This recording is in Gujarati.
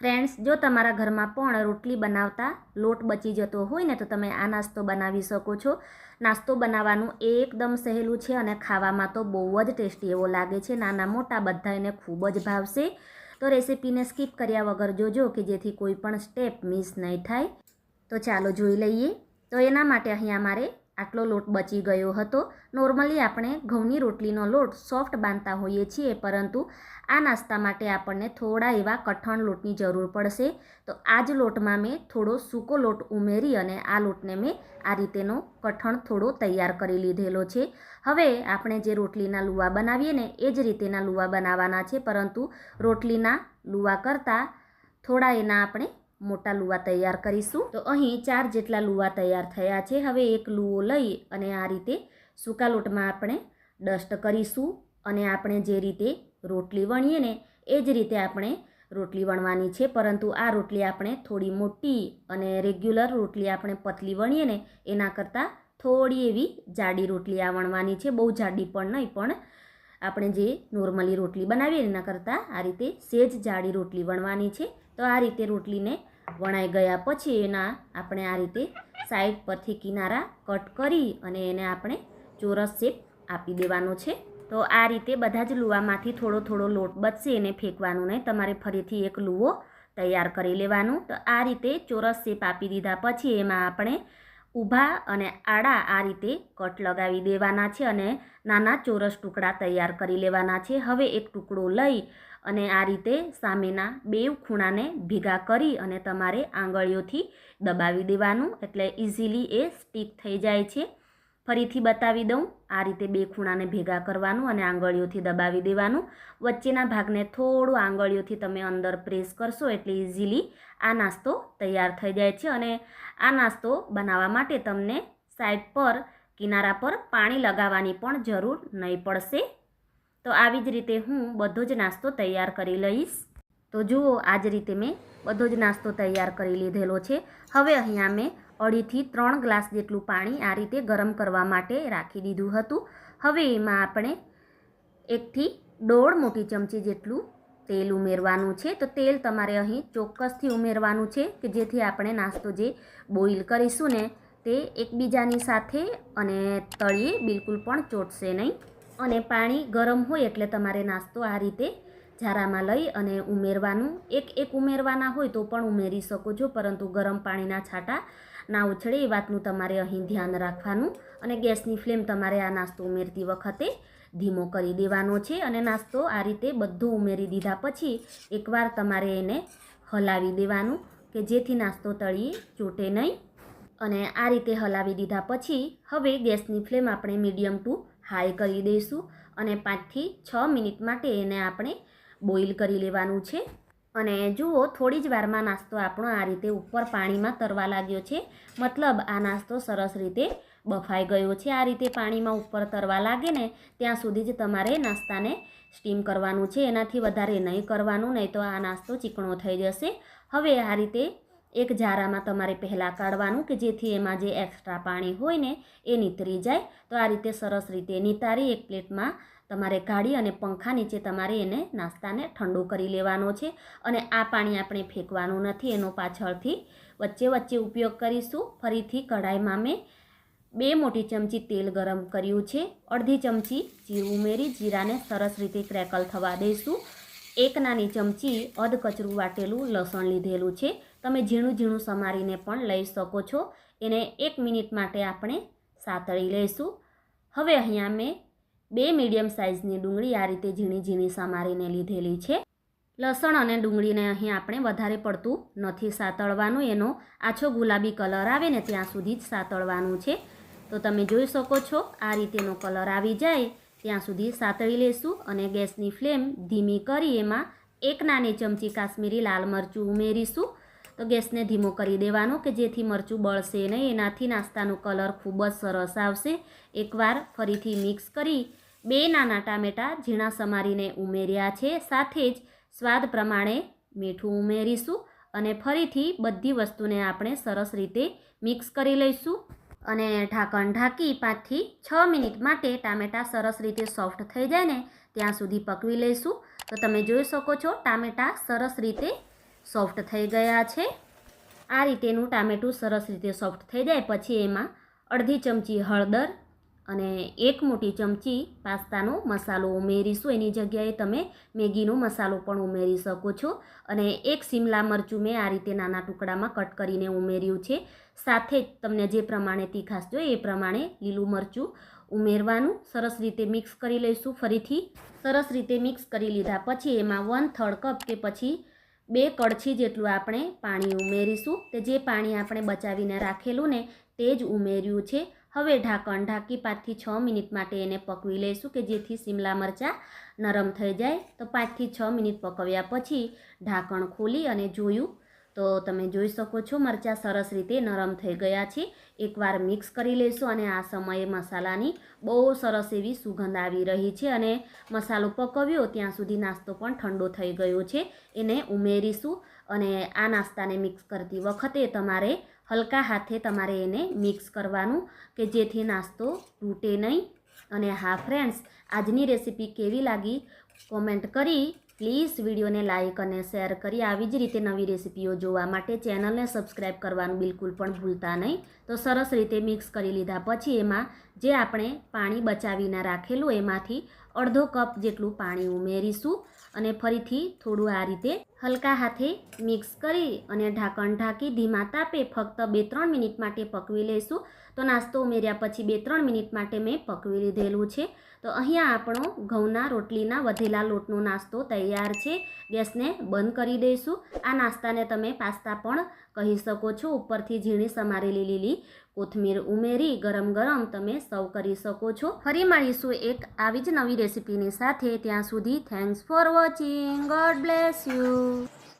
ફ્રેન્ડ્સ જો તમારા ઘરમાં પણ રોટલી બનાવતા લોટ બચી જતો હોય ને, તો તમે આ નાસ્તો બનાવી શકો છો. નાસ્તો બનાવવાનું એકદમ સહેલું છે અને ખાવામાં તો બહુ જ ટેસ્ટી એવો લાગે છે. નાના મોટા બધા એને ખૂબ જ ભાવશે. તો રેસીપીને સ્કીપ કર્યા વગર જોજો કે જેથી કોઈ પણ સ્ટેપ મિસ નહીં થાય. તો ચાલો જોઈ લઈએ. તો એના માટે અહીંયા મારે આટલો લોટ બચી ગયો હતો. નોર્મલી આપણે ઘઉંની રોટલીનો લોટ સોફ્ટ બાંધતા હોઈએ છીએ, પરંતુ આ નાસ્તા માટે આપણને થોડા એવા કઠણ લોટની જરૂર પડશે. તો આ જ લોટમાં મેં થોડો સૂકો લોટ ઉમેરી અને આ લોટને મેં આ રીતેનો કઠણ થોડો તૈયાર કરી લીધેલો છે. હવે આપણે જે રોટલીના લુવા બનાવીએ ને એ જ રીતેના લુવા બનાવવાના છે, પરંતુ રોટલીના લુવા કરતાં થોડા એના આપણે મોટા લુવા તૈયાર કરીશું. તો અહીં ચાર જેટલા લુવા તૈયાર થયા છે. હવે એક લુવો લઈ અને આ રીતે સૂકા લોટમાં આપણે ડસ્ટ કરીશું અને આપણે જે રીતે રોટલી વણીએ ને, એ જ રીતે આપણે રોટલી વણવાની છે. પરંતુ આ રોટલી આપણે થોડી મોટી અને રેગ્યુલર રોટલી આપણે પતલી વણીએ ને, એના કરતાં થોડી એવી જાડી રોટલી આ વણવાની છે. બહુ જાડી પણ નહીં, પણ આપણે જે નોર્મલી રોટલી બનાવીએ એના કરતાં આ રીતે સેજ જાડી રોટલી વણવાની છે. તો આ રીતે રોટલીને વણાઈ ગયા પછી એના આપણે આ રીતે સાઈડ પરથી કિનારા કટ કરી અને એને આપણે ચોરસ શેપ આપી દેવાનો છે. તો આ રીતે બધા જ લુવામાંથી થોડો થોડો લોટ બચશે એને ફેંકવાનું નહીં. તમારે ફરીથી એક લુવો તૈયાર કરી લેવાનું. તો આ રીતે ચોરસ શેપ આપી દીધા પછી એમાં આપણે ઊભા અને આડા આ રીતે કટ લગાવી દેવાના છે અને નાના ચોરસ ટુકડા તૈયાર કરી લેવાના છે. હવે એક ટુકડો લઈ અને આ રીતે સામેના બે ખૂણાને ભેગા કરી અને તમારે આંગળીઓથી દબાવી દેવાનું. એટલે ઇઝીલી એ સ્ટીક થઈ જાય છે. ફરીથી બતાવી દઉં, આ રીતે બે ખૂણાને ભેગા કરવાનું અને આંગળીઓથી દબાવી દેવાનું. વચ્ચેના ભાગને થોડું આંગળીઓથી તમે અંદર પ્રેસ કરશો એટલે ઇઝીલી આ નાસ્તો તૈયાર થઈ જાય છે અને આ નાસ્તો બનાવવા માટે તમને સાઈડ પર, કિનારા પર પાણી લગાવવાની પણ જરૂર નહીં પડશે. તો આવી જ રીતે હું બધો જ નાસ્તો તૈયાર કરી લઈશ. તો જુઓ આ જ રીતે મેં બધો જ નાસ્તો તૈયાર કરી લીધેલો છે. હવે અહીંયા મેં અઢીથી ત્રણ ગ્લાસ જેટલું પાણી આ રીતે ગરમ કરવા માટે રાખી દીધું હતું. હવે એમાં આપણે એકથી દોઢ મોટી ચમચી જેટલું તેલ ઉમેરવાનું છે. તો તેલ તમારે અહીં ચોક્કસથી ઉમેરવાનું છે કે જેથી આપણે નાસ્તો જે બોઇલ કરીશું ને તે એકબીજાની સાથે અને તળીએ બિલકુલ પણ ચોટશે નહીં. અને પાણી ગરમ હોય એટલે તમારે નાસ્તો આ રીતે ઝારામાં લઈ અને ઉમેરવાનું. એક એક ઉમેરવાના હોય તો પણ ઉમેરી શકો છો, પરંતુ ગરમ પાણીના છાંટા ના ઉછળે એ વાતનું તમારે અહીં ધ્યાન રાખવાનું. અને ગેસની ફ્લેમ તમારે આ નાસ્તો ઉમેરતી વખતે ધીમો કરી દેવાનો છે અને નાસ્તો આ રીતે બધો ઉમેરી દીધા પછી એકવાર તમારે એને હલાવી દેવાનું કે જેથી નાસ્તો તળીએ ચૂંટે નહીં. અને આ રીતે હલાવી દીધા પછી હવે ગેસની ફ્લેમ આપણે મીડિયમ ટુ હાઈ કરી દઈશું અને પાંચથી છ મિનિટ માટે એને આપણે બોઇલ કરી લેવાનું છે. અને જુઓ, થોડી જ વારમાં નાસ્તો આપણો આ રીતે ઉપર પાણીમાં તરવા લાગ્યો છે. મતલબ આ નાસ્તો સરસ રીતે બફાઈ ગયો છે. આ રીતે પાણીમાં ઉપર તરવા લાગે ને, ત્યાં સુધી જ તમારે નાસ્તાને સ્ટીમ કરવાનું છે. એનાથી વધારે નહીં કરવાનું, નહીં તો આ નાસ્તો ચીકણો થઈ જશે. હવે આ રીતે એક જારામાં તમારે પહેલાં કાઢવાનું કે જેથી એમાં જે એક્સ્ટ્રા પાણી હોય ને એ નીતરી જાય. તો આ રીતે સરસ રીતે નિતારી એક પ્લેટમાં તમારે કાઢી અને પંખા નીચે તમારે એને નાસ્તાને ઠંડુ કરી લેવાનો છે. અને આ પાણી આપણે ફેંકવાનું નથી, એનો પાછળથી વચ્ચે વચ્ચે ઉપયોગ કરીશું. ફરીથી કઢાઈમાં મેં બે મોટી ચમચી તેલ ગરમ કર્યું છે. અડધી ચમચી જીરું ઉમેરી, જીરાને સરસ રીતે ક્રેકલ થવા દઈશું. એક નાની ચમચી અધકચરું વાટેલું લસણ લીધેલું છે. તમે ઝીણું ઝીણું સમારીને પણ લઈ શકો છો. એને એક મિનિટ માટે આપણે સાતળી લઈશું હવે અહીંયા મેં બે મીડિયમ સાઇઝની ડુંગળી આ રીતે ઝીણી ઝીણી સમારીને લીધેલી છે. લસણ અને ડુંગળીને અહીં આપણે વધારે પડતું નથી સાતળવાનું. એનો આછો ગુલાબી કલર આવે ને ત્યાં સુધી જ સાતળવાનું છે. તો તમે જોઈ શકો છો, આ રીતેનો કલર આવી જાય. ત્યાં સુધી સાતળી લેશું અને ગેસની ફ્લેમ ધીમી કરી એમાં એક નાની ચમચી કાશ્મીરી લાલ મરચું ઉમેરીશું. તો ગેસને ધીમો કરી દેવાનો કે જેથી મરચું બળશે નહીં. એનાથી નાસ્તાનો કલર ખૂબ જ સરસ આવશે. એકવાર ફરીથી મિક્સ કરી બે નાના ટામેટાં ઝીણા સમારીને ઉમેર્યા છે. સાથે જ સ્વાદ પ્રમાણે મીઠું ઉમેરીશું અને ફરીથી બધી વસ્તુને આપણે સરસ રીતે મિક્સ કરી લઈશું. અને ઢાંકણ ઢાંકી પાંચથી છ મિનિટ માટે ટામેટાં સરસ રીતે સોફ્ટ થઈ જાય ને ત્યાં સુધી પકવી લઈશું. તો તમે જોઈ શકો છો, ટામેટાં સરસ રીતે સોફ્ટ થઈ ગયા છે. આ રીતેનું ટામેટું સરસ રીતે સોફ્ટ થઈ જાય. પછી એમાં અડધી ચમચી હળદર અને એક મોટી ચમચી પાસ્તાનો મસાલો ઉમેરીશું. એની જગ્યાએ તમે મેગીનો મસાલો પણ ઉમેરી શકો છો. અને એક સિમલા મરચું મેં આ રીતે નાના ટુકડામાં કટ કરીને ઉમેર્યું છે. સાથે જ તમને જે પ્રમાણે તીખાશ જોઈએ એ પ્રમાણે લીલું મરચું ઉમેરવાનું. સરસ રીતે મિક્સ કરી લઈશું. ફરીથી સરસ રીતે મિક્સ કરી લીધા પછી એમાં વન થર્ડ કપ કે પછી બે કળછી જેટલું આપણે પાણી ઉમેરીશું. તે જે પાણી આપણે બચાવીને રાખેલું ને તે જ ઉમેર્યું છે. હવે ઢાંકણ ઢાંકી પાંચથી છ મિનિટ માટે એને પકવી લઈશું કે જેથી શિમલા મરચાં નરમ થઈ જાય. તો પાંચથી છ મિનિટ પકવ્યા પછી ઢાંકણ ખોલી અને જોયું તો તમે જોઈ શકો છો, મરચાં સરસ રીતે નરમ થઈ ગયા છે. એકવાર મિક્સ કરી લઈશું અને આ સમયે મસાલાની બહુ સરસ એવી સુગંધ આવી રહી છે અને મસાલો પકવ્યો ત્યાં સુધી નાસ્તો પણ ઠંડો થઈ ગયો છે. એને ઉમેરીશું અને આ નાસ્તાને મિક્સ કરતી વખતે તમારે હલકા હાથે તમારે એને મિક્સ કરવાનું કે જેથી નાસ્તો તૂટે નહીં. અને હા, ફ્રેન્ડ્સ, આજની રેસીપી કેવી લાગી? કોમેન્ટ કરી પ્લીઝ વિડીયોને લાઇક અને શેર કરી આવી જ રીતે નવી રેસીપીઓ જોવા માટે ચેનલને સબસ્ક્રાઈબ કરવાનું બિલકુલ પણ ભૂલતા નહીં. તો સરસ રીતે મિક્સ કરી લીધા પછી એમાં જે આપણે પાણી બચાવીને રાખેલું એમાંથી અડધો કપ જેટલું પાણી ઉમેરીશું અને ફરીથી થોડું આ રીતે હલકા હાથે મિક્સ કરી અને ઢાંકણ ઢાંકી ધીમા તાપે ફક્ત બે ત્રણ મિનિટ માટે પકવી લઈશું. તો નાસ્તો ઉમેર્યા પછી બે ત્રણ મિનિટ માટે મેં પકવી લીધેલું છે. તો અહીંયા આપણો ઘઉંના રોટલીના વધેલા લોટનો નાસ્તો તૈયાર છે. ગેસને બંધ કરી દઈશું. આ નાસ્તાને તમે પાસ્તા પણ કહી શકો છો. ઉપરથી ઝીણી સમારેલી લીલી કોથમીર ઉમેરી ગરમ ગરમ તમે સર્વ કરી શકો છો. ફરી મળીશું એક આવી જ નવી રેસીપીની સાથે. ત્યાં સુધી thanks for watching god bless you